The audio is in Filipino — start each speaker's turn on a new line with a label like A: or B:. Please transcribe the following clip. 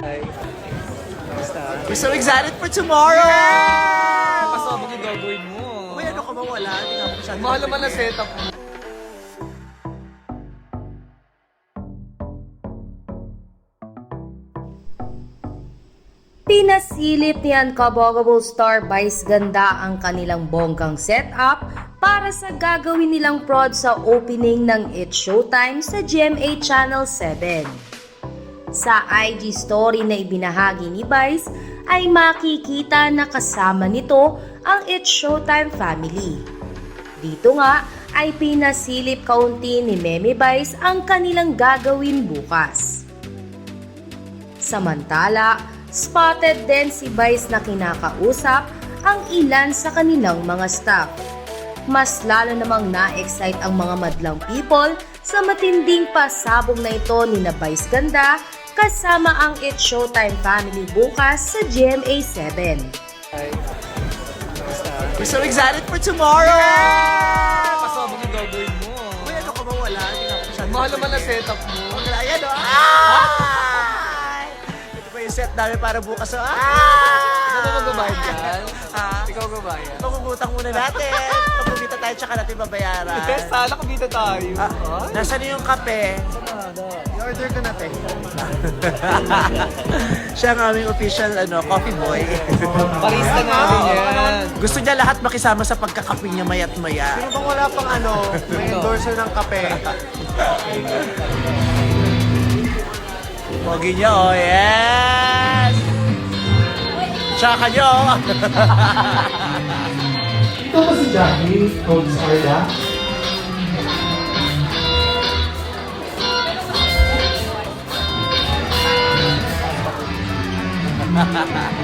A: We're so excited for tomorrow!
B: Pasabog yung gagawin mo.
A: Uy, ano ka ba wala? Hindi nga
B: Mahal naman na setup mo.
C: Pinasilip ni Uncoverable Star Vice Ganda ang kanilang bonggang setup para sa gagawin nilang prod sa opening ng It's Showtime sa GMA Channel 7. Sa IG story na ibinahagi ni Vice ay makikita na kasama nito ang It's Showtime family. Dito nga ay pinasilip kaunti ni Meme Vice ang kanilang gagawin bukas. Samantala, spotted din si Vice na kinakausap ang ilan sa kanilang mga staff. Mas lalo namang na-excite ang mga madlang people sa matinding pasabog na ito ni na Vice Ganda kasama ang It's Showtime family bukas sa GMA 7.
A: We're so excited for tomorrow!
B: Pasabog yung gagawin mo.
A: Uy, ano ka ba wala?
B: Mahal naman na
A: nagpipigil.
B: setup mo.
A: Ayan, oh. Ay! Ito pa yung set namin para bukas. Oh. Ah!
B: Ikaw ba magbabayad dyan?
A: Ha?
B: Ikaw magbabayad?
A: Pagugutang muna natin. Tayo, tsaka natin babayaran.
B: Best, sana kumita tayo.
A: Ah,
B: Ay,
A: Nasaan na yung kape? I-order ko na, te. Siya ang aming official ano, coffee boy.
B: Parista namin yan.
A: Gusto niya lahat makisama sa pagkakape niya mayat maya.
D: Sino bang wala pang ano, may endorser ng kape?
A: Pogi niya, oh, yes! Tsaka niyo, oh.
D: Ito ba si Jackie? Coach Arda?